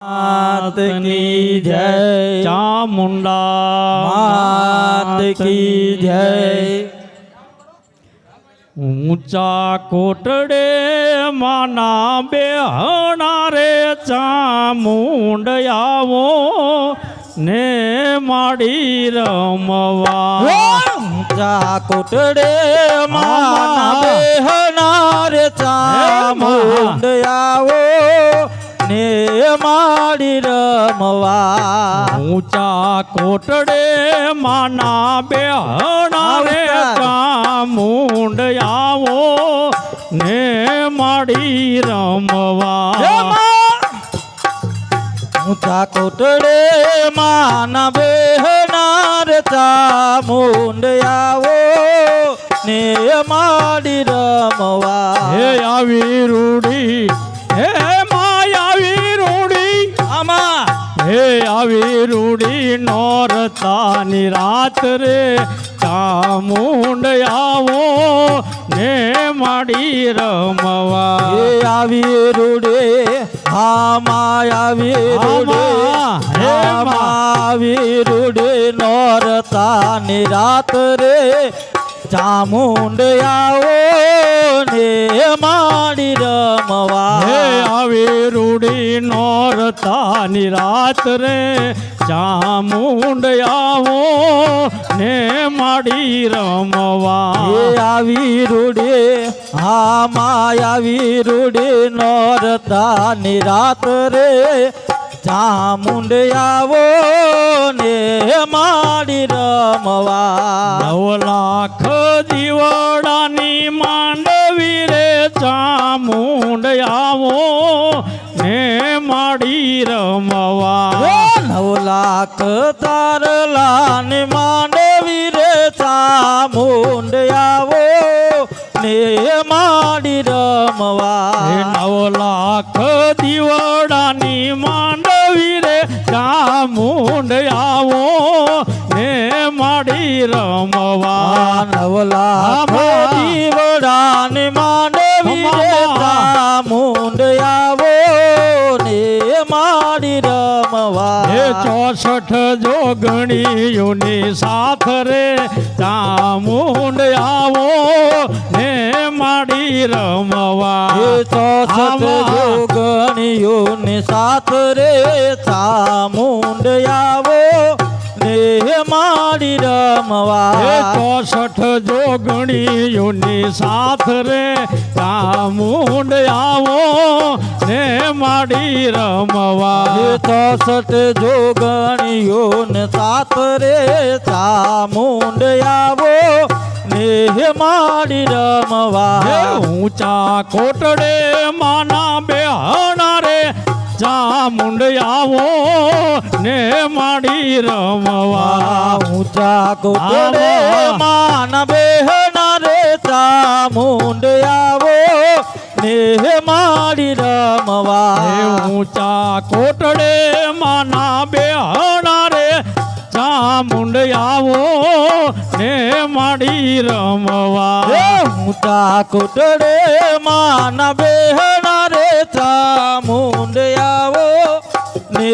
માત કી જય ચામુંડા માત કી જય ઊંચા કોટડે માના બેહણા રે ચામુંડ આવો ને માડી રમવા ઊંચા કોટડે માના બેહનાર ચામુંડ આવો ને માડી રમવા. ઊંચા કોટડે માના બેહણા રે ચામુંડ આવો ને માડી રમવા. ઊંચા કોટડે માના બેહનાર ચામુંડ આવો ને માડી રમવા. હે આવી રૂડી હે હે આવી રૂડી નોરતાની રાત રે. ચામુંડ આવો ને માડી રમવા. હે આવી રૂડે હામાં આવી રૂડે હે આવી રૂડે નોરતાની રાત રે. ચામુંડ આવો ને નોરતાની રાત રે ચામુંડ આવો ને માડી રમવા. એ આવી રૂડે હામાં આવી રૂડે નોરતાની રાત રે ચામુંડ આવો ને માડી રમવા. નવ લાખ દીવડાની માંડવી રે ચામુંડ આવો ને માડી રમવા. નવ લાખ તારલાની માંડવી રે ચામુંડ આવો. ને માડી રમવા. નવ લાખ દીવડાની માંડવી રે ચામુંડ આવો. ને માડી રમવા. નવ લાખ દીવડાની રે. ચામુંડ આવો ને મારી રમવા હે ચોસઠ જોગણીઓની સાથ રે ચામુંડ આવો ને મારી રમવા હે ચોસઠ. જોગણીઓની સાથ રે ચામુંડ આવો માડી હે રમવા ચોસઠ જોગણીઓની સાથ રે ચામુંડ આવો. ને મારી રમવા. ચોસઠ જોગણીઓને સાથ રે ચામુંડ આવો. ને હે રમવા. ઊંચા કોટડે માના બેહણા રે ચામુંડ આવો ને માડી રમવા. ઊંચા કોટડે. માન બેહના રે ચામુંડિયાઓ ને માડી રમવા. ઊંચા કોટડે માના બેહણા રે ચામુંડિયાઓ આવો ને માડી રમવા. ઊંચા કોટડે માન બેહના રે ચામુંડ આવો ને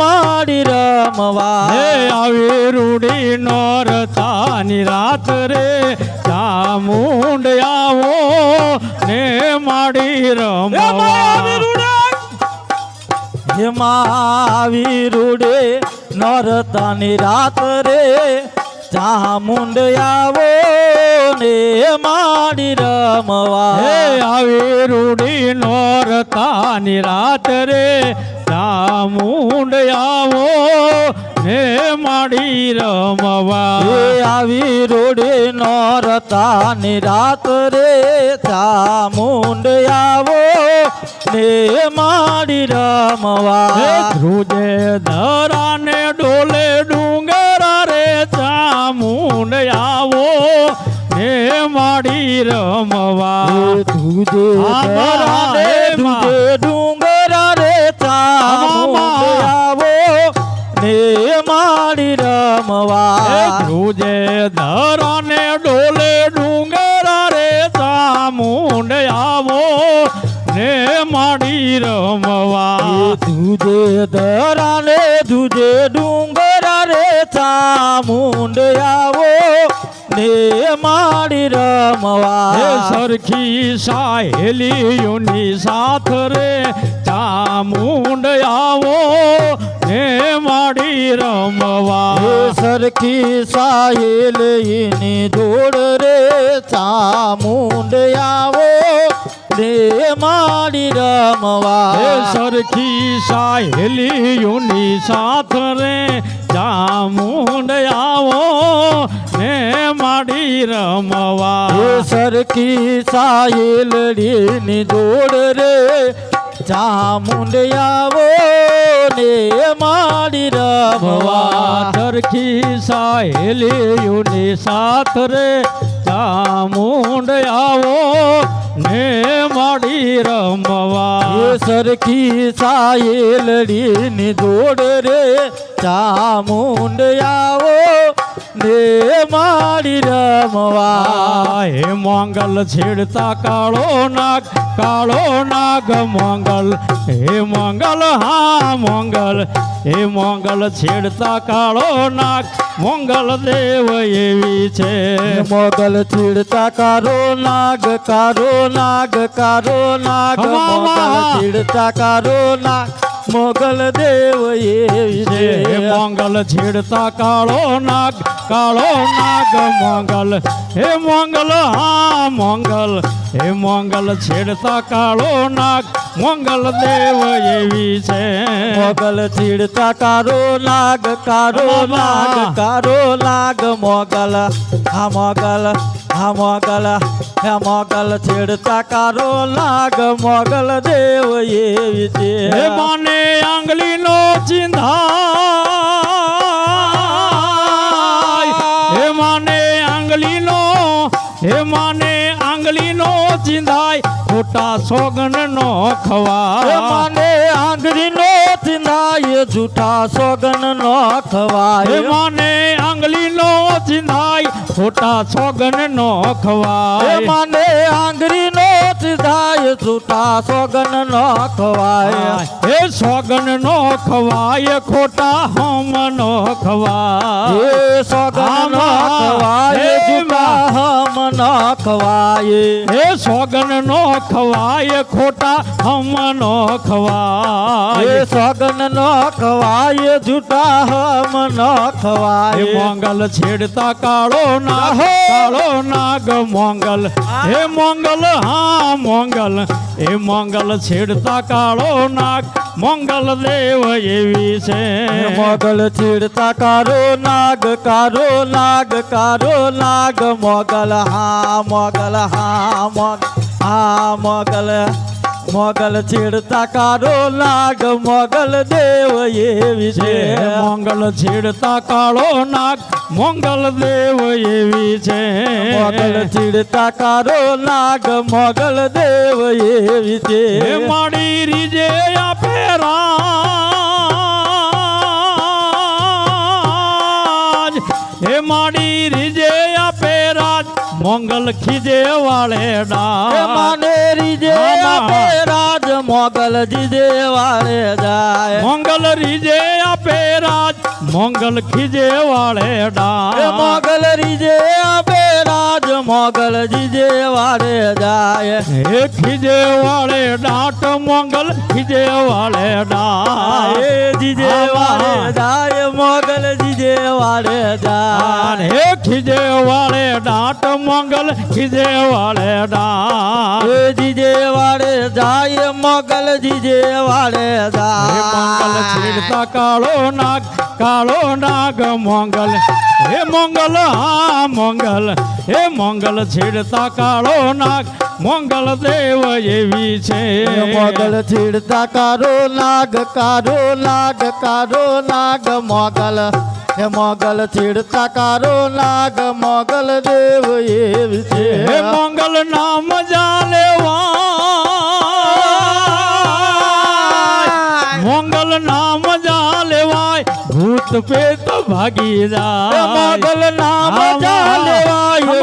માડી રમવા. હે આવી રૂડી નોરતાની રાત રે ચામુંડિયાઓ ને માડી રમવા. એમાં આવી રૂડે નરતાની રાત રે ચામુંડ આવો ને માડી રમવા. હે આવી રૂડી નોરતાની રાત રે ચામુંડ આવો ને માડી રમવા. એ આવી રૂડે નરતાની રાત રે ચામુંડ આવો ને માડી હે રમવા ધ્રુજે ધરાને ડોલે ડુંગરા રે ચામુંડ આવો ને માડી રમવા. તુજે. તુજે ડુંગરા રે ચામુંડ આવો ને માડી રમવા. હે ધ્રુજે ધરાને ડોલે ડુંગરા રે ચામુંડ આવો ને માડી રમવા. તુજે ધરાને ધુજે ડુંગરા રે ચામુંડ આવો ને માડી રમવા. સરખી સાહેલીઓની સાથ રે ચામુંડયાવો ને માડી રમવા. સરખી સાહેલીની જોડ રે ચામુંડયાવો આવો ને માડી હે રમવા સરખી સાહેલીઓની સાથ રે ચામુંડ આવો ને માડી રમવા. સરખી સાહેલડીની જોડ રે. ચામુંડ આવો ને માડી રમવા. સરખી સાહેલીઓની સાથ રે. ચામુંડ આવો ને માડી રમવા. સરખી સાયેલડીની જોડ રે. ચામુંડ આવો ને મારી રમવા. હે મંગલ છેડતા કાળો નાગ કાળો નાગ મંગલ. હે મંગલ હા મંગલ. હે મંગલ છેડતા કાળો નાગ મંગલ દેવ એવી છે. મોગલ છેડતા કારો નાગ કારો નાગ કારો નાગ મંગલ છેડતા કારો નાગ. મોગલ દેવ એવી હે મોગલ છેડતા કાળો નાગ કાળો નાગ મોગલ. હે મોંગલ હા મોંગલ. હે મોગલ છેડતા કાળો નાગ મોગલ દેવ એવી છે મોગલ છેડતા કાળો નાગ કાળો નાગ કાળો નાગ મોગલ. હા મોગલ. હા મોગલ હે મોગલ છેડતા કારો લાગ મોગલ દેવ એવી છે. હે માને આંગળીનો ચિંધા હે માને આંગળીનો હે માને આંગળીનો ચિંધાય. ખોટા સોગન નો ખવા માને આંગળી નો ચિંધાય જૂઠા સોગન નો ખવાય માને આંગળીનો ચિંધાય ખોટા સોગન નો ખવાય માને આંગળી નો ચિંધાય જૂઠા સોગન નો ખવાય હે સોગન નો ખવાય ખોટા હમ નો ખવાય નો ખવાય જૂઠા હમ નો ખવાય હે સોગન નો ખવાય ખોટા હમ નો ખવાય સોગન નો ખવાય જૂઠા હમ નો હે ખવાય મોંગલ છેડતા કાળો નાગ કાળો નાગ મોંગલ. હે મોંગલ હા મોંગલ. હે મોંગલ છેડતા કાળો નાગ મોંગલ દેવ એવી છે. મોગલ છેડતા કાળો નાગ કારો નાગ કારો નાગ મોગલ હા મોગલ હા મોગ હા મોગલ મોગલ ચીડતા કાળો નાગ મોગલ દેવ એવી છે. મોગલ છેડતા કાળો નાગ મોંગલ દેવ એવી છે. મોગલ ચીડતા કાળો નાગ મોગલ દેવ એવી છે. માડી રીજે આપે રાજ માડી રીજે આપે રાજ મોંગલ ખીજે વાળે ડા માનેરી જે આમાં. આપે રાજ મોગલ જીજે વાળે જાય મોંગલ રીજે આપે રાજ મોંગલ ખીજે વાળે ડા મોગલ રીજે આપે રાજ મોગલ જીજે વાળે જાય હે ખીજે વાળે ડાટ મોંગલ ખીજે વાળે ડા જીજે વાળે જાય મોગલ જીજે વાળે જાય. હે ખીજે વાળે ડાટ મોંગલ ખીજે વાળે ડાટ જીજે વાળે જાય મોગલ જીજે વાળે હે મંગલ છેડતા કાળો નાગ કાળો નાગ મોંગલ. હે મોંગલ હા મોંગલ. હે મોંગલ છેડતા કાળો નાગ. મોંગલ દેવ એવી છે. મંગલ છીડતા કારો નાગ કારો નાગ કારો નાગ મોગલ. હે મોગલ છીડતા કારો નાગ મોગલ દેવ એવી છે. હે મોંગલ નામ જાલેવા મોંગલ નામ લેવાય પે તો ભાગી જાય. મોગલ નામ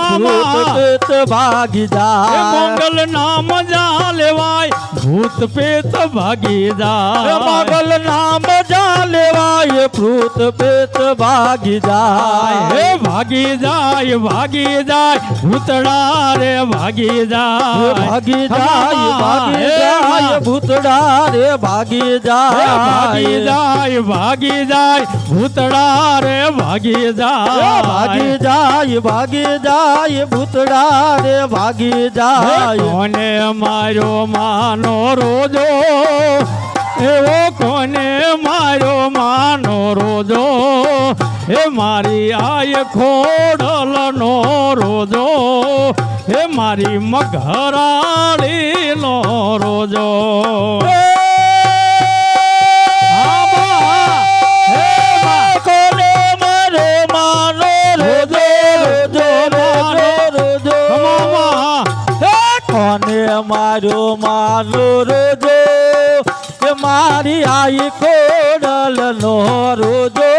આમાં, ભૂત પે તો ભાગી જાય. મોગલ નામ જા લેવાય ભૂત પેત ભાગી જાય મોગલ નામ ચાલવાય ભૂત પેત ભાગી હે જાય ભાગી જાય ભાગી જાય ભૂતડા રે ભાગી જાય. ભાગી જાય ભાગી હે જાય ભૂતડા રે ભાગી હે જાય ભાગી જાય. ભાગી જાય ભૂતડા રે ભાગી જાય. ભાગી જાય ભાગી જાય ભૂતડા રે ભાગી જાય. કોને માર્યો માનો? રોજો. એવો કોને માર્યો? માનો રોજો. હે મારી આય ખોડલ નો રોજો. હે મારી મઘરાળી નો રોજો. મારો માનો રોજો, એ મારી આઈ કોડલ નો રોજો,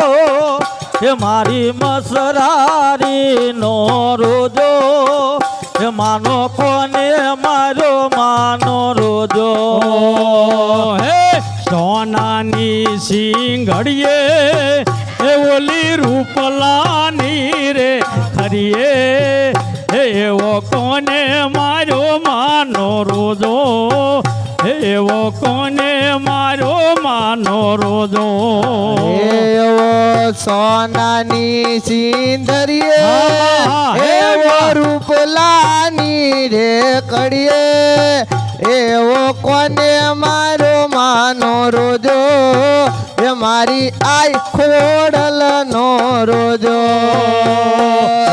એ મારી મસરારી નો રોજો, એ માનો કોને મારો માનો રોજો. હે સોનાની સિંગડીએ, એ ઓલી રૂપલાની રે ખરીએ સોનાની સિંધરીએ હા, હે એવો. રૂપલાની રે કડીએ એવો કોને મારો માનો રોજો? એ મારી આઈ ખોડલ નો રોજો.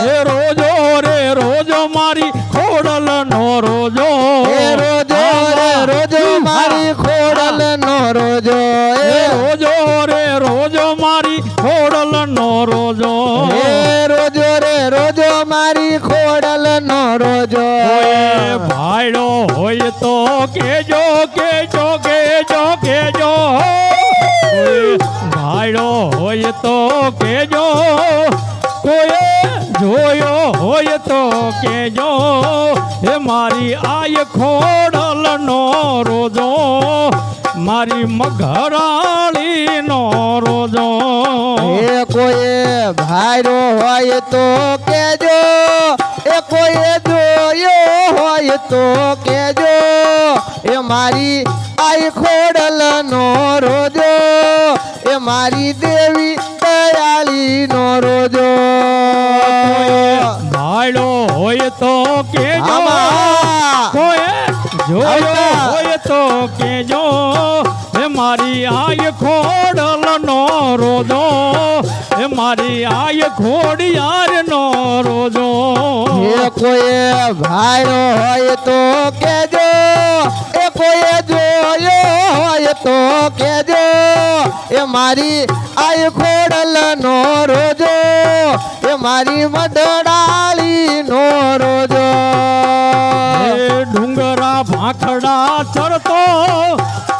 હે રોજો રે રોજો મારી ખોડલ નો રોજો એ રોજો રે રોજો મારી ખોડલ નો રોજો. હે એ રોજો રે રોજો મારી ખોડલ નો રોજો. એ રોજો રે રોજો મારી ખોડલ નો રોજો ભાઈડો હોય તો કેજો કેજો કેજો કેજો. ભાઈડો હોય તો કેજો. કોઈ જોયો હોય તો કેજો. હે મારી આય ખોડલ નો રોજો. મારી મઘરાળી નો રોજો. એ કોઈ ભાઈરો હોય તો કેજો. એ કોઈ જોયો હોય તો કેજો. એ મારી આઈ ખોડલ નો રોજો. એ મારી દેવી દયાળી નો રોજો ભાઈડો હોય તો કેજો. કોઈ જોયો હોય કેજો, હે મારી આય ખોડલ નો રોજો, હે મારી આય ખોડિયાર નો રોજો. હે કોઈ ભાઈરો હોય તો કેજો, એ કોઈ જોયો હોય તો કેજો, એ મારી આય ખોડલ નો રોજો, એ મારી મડડાળી નો રોજો. ભાખડા ચરતો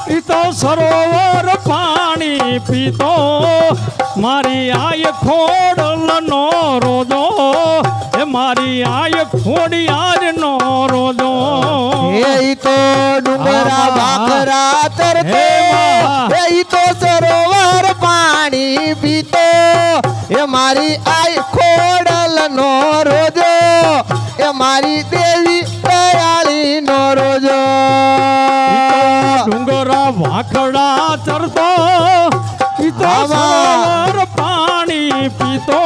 પીતો સરોવર પાણી પીતો. મારી આય ખોડલ નો રોજો એ મારી આય આજ નો રોજો એ તો ડુંગરા. ભાખરા તરતો એ તો સરોવર પાણી પીતો. એ મારી આઈ ખોડલ નો રોજો એ મારી દેવી વાખડા ચરતો પીતો. સરોવર પાણી પીતો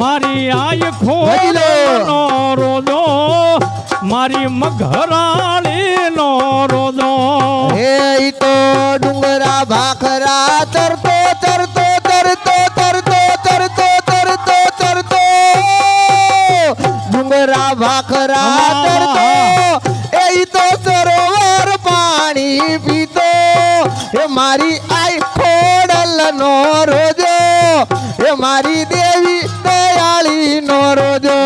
મારી આય. ખોડનો રોજો મારી મઘરાણી નો રોજો હે તો ડુંગરા ભાખરા તરતો તરતો તરતો તરતો તરતો તરતો તરતો ડુંગરા ભાખરા. તરતો એ તો સરોવર પાણી એ મારી આઈ ખોડલ નો રોજો એ મારી દેવી દયાળી નો રોજો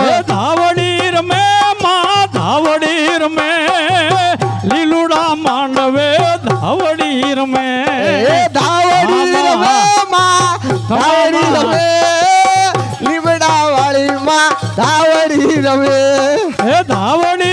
હે ધાવડી રમે માં ધાવડી રમે લીલુડા માંડવે ધાવડી રમે એ ધાવડી રમે માં ધાવડી રમે લીમડા વાળી માં ધાવડી રમે એ ધાવડી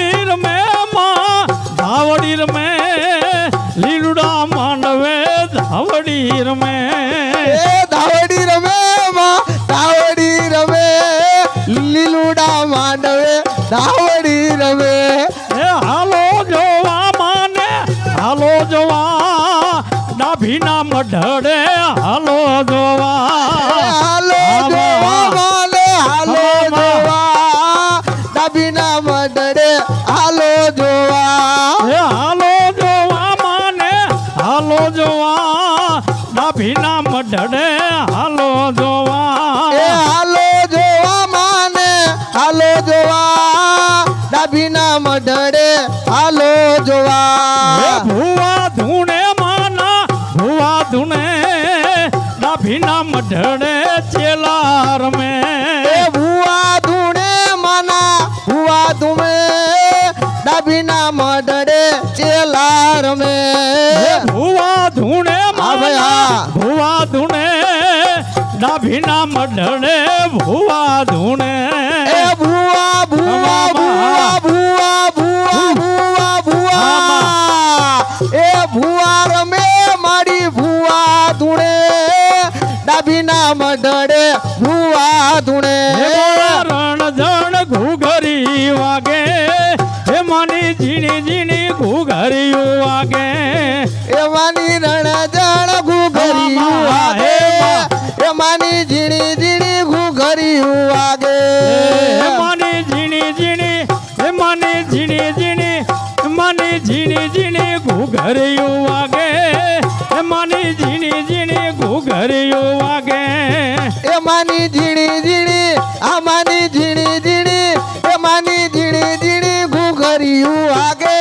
ડાભીના મઢડે હાલો જોવા. હાલો જોવા માને હાલો જોવા. ડાબીના મડડે હાલો જોવા. એ હાલો જોવા માને હાલો જોવા. ડાભીના મઢડે હાલો એ જોવા હાલો જોવા માને હાલો જોવા. ડાબીના મડડે હાલો જોવા. ભુવા ડાભીના ચેલાર મે ભુવા ધૂણે માના ભુવા ધૂમે. ડાબીના મડડે ચેલાર મે ભુવા ધૂણે હા. ભુવા ધૂણે. ડાભીના મઢડે ભુવા ધૂણે. એ ભુવા ભુવા ભુવા ભુવા ભુવા ભુવા ભુવા. એ ભુવા રમે મારી ભુવા ધૂણે. ડાબીના મઢડે ભૂવા ધૂણે. રણ જણ ઘુઘરી વાગે હે માની ઝીણી ઝીણી ઘુઘરીયું વાગે. એમાંની રણ જણ ઘુઘરિયું વાગે એમાંની ઝીણી ઝીણી ઘુઘરિયું વાગે. હે માની ઝીણી ઝીણી હે માની ઝીણી ઝીણી હે માની ઝીણી ઝીણી ઘુઘરીયું વાગે. હે માની ઝીણી ઝીણી ઘૂઘરીઓ વાગે. એમાંની ઝીણી ઝીણી આમાંની ઝીણી ઝીણી એમાંની ઝીણી ઝીણી ઘૂઘરીઓ વાગે.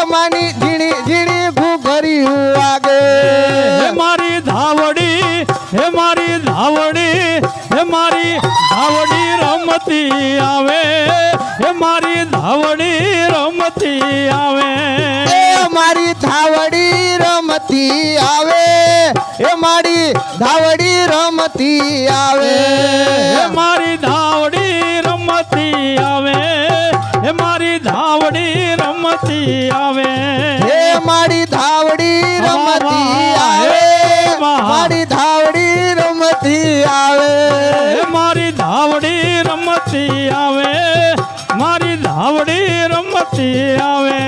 એમાંની ઝીણી ઝીણી ઘુઘરિયું રમતી આવે હે મારી ધાવડી રમતી આવે. એ મારી ધાવડી રમતી આવે એ મારી ધાવડી રમતી આવે. હે મારી ધાવડી રમતી આવે હે મારી ધાવડી રમતી આવે. હે મારી ધાવડી રમતી આવે મારી ધાવડી રમતી આવે. મારી ધાવડી રમતી આવે. મારી ધાવડી રમતી આવે.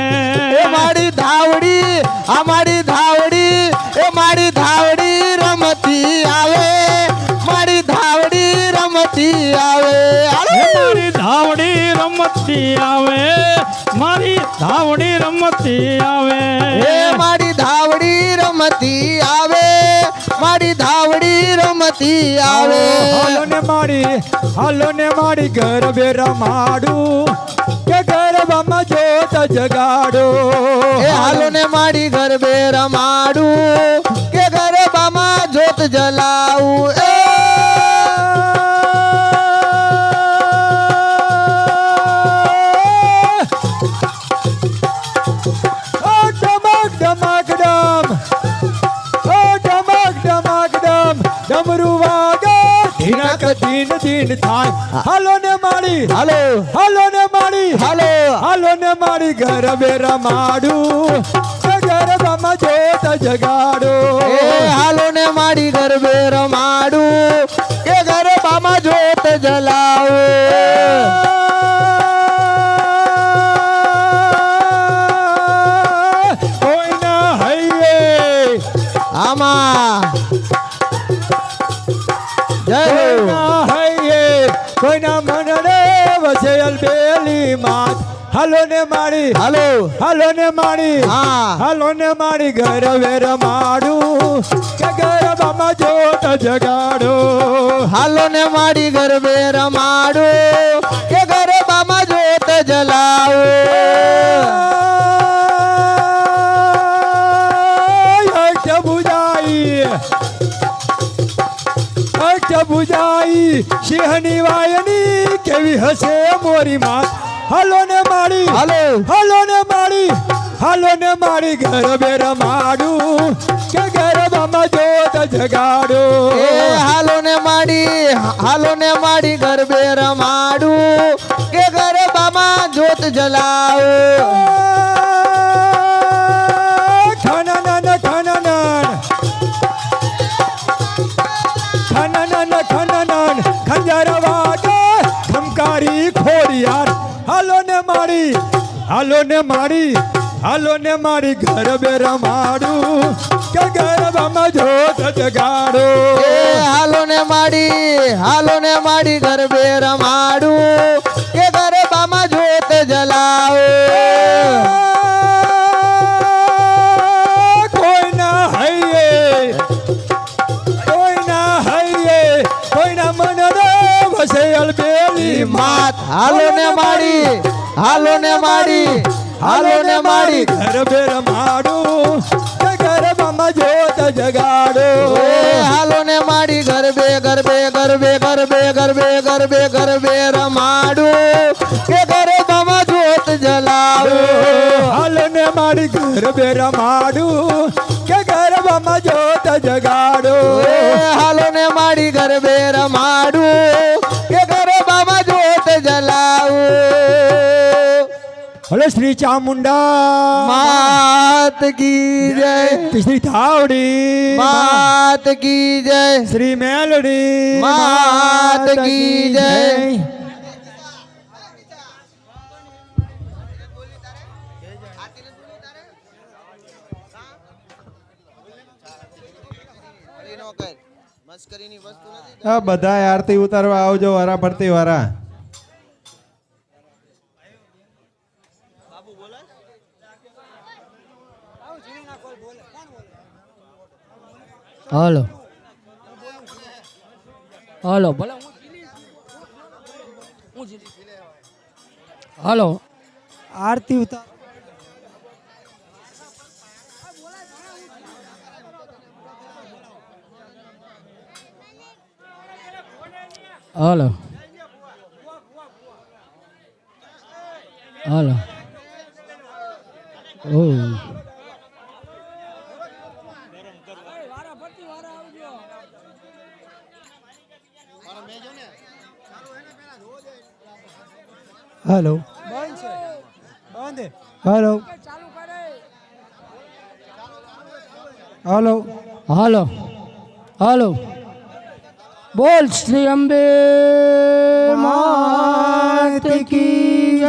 એ મારી ધાવડી આ મારી ધાવડી એ મારી ધાવડી રમતી આવે. મારી ધાવડી રમતી આવે. મારી ધાવડી રમતી આવે. મારી ધાવડી રમતી આવે. એ મારી ધાવડી રમતી આવે. મારી ધાવડી રમતી આવે. હાલો ને મારી હાલો ને મારી ગરબે રમાડું કે ગરબામાં જોત જગાડો. એ હાલો ને મારી ગરબે રમાડું કે ગરબામાં જોત જલાવું. એ ધીન થાય. હાલો ને મારી હાલો. હાલો ને મારી હાલો. હાલો ને મારી ગરબે રમાડું કે ગરબામાં જોત જગાડો. હાલો ને મારી ગરબે રમાડું કે ગરબામાં જોત જલાવું. વસે અલબેલી માત હાલો ને માળી. હાલો. હાલો ને માળી. હા. હાલો ને માળી ઘર વેર માડું. કે ગરબામાં જોત જગાડો. હાલો ને માળી ઘર વેર માડું. કે ગરબામાં જોત જલાવું. બુજાઈ સિંહની વાયની કેવી હશે મોરી માં? હાલો ને માળી હાલો. હાલો ને માળી હાલો ને માળી ઘર બેર માડું કે ગરબામાં જોત જગાડો. એ હાલો ને માડી હાલો ને માડી બેર માડું કે ગરબામાં જોત જલાવું. ખંજર વાગે ખમકારી ખોડિયાર હાલો ને મારી હાલો ને મારી હાલો ને મારી ઘર બે રમાડું કે ગરબામાં જોત જગાડો. હાલો ને માડી હાલો ને માડી ગરબે રમાડું કે ગરબામાં જોત જલાવું. માત હાલો ને માડી હાલો ને માડી હાલો ને માડી ઘર બે રમાડું ગરબામાં જોત જગાડો. હાલો ને માડી ગરબે ગરબે ગરબે ગરબે ગરબે ગરબે ગરબે રમાડું. કે ગરબામાં જોત જલાવું હાલો ને ઘર બે રમાડું કે ગરબામાં જોત જગાડો. હાલો ને માડી ગરબે રમાડું. હલે શ્રી ચામુંડા માત કી જય શ્રી થાવડી માત કી જય શ્રી મેલડી માત કી જય. આ બધા આરતી ઉતારવા આવજો વારા ફરતી વારા. હાલો. હલો ભલે હું હું આરતી ઉતાર. હલો. હલો. ઓ hello hello hello hello hello બોલ શ્રી અંબે માત કી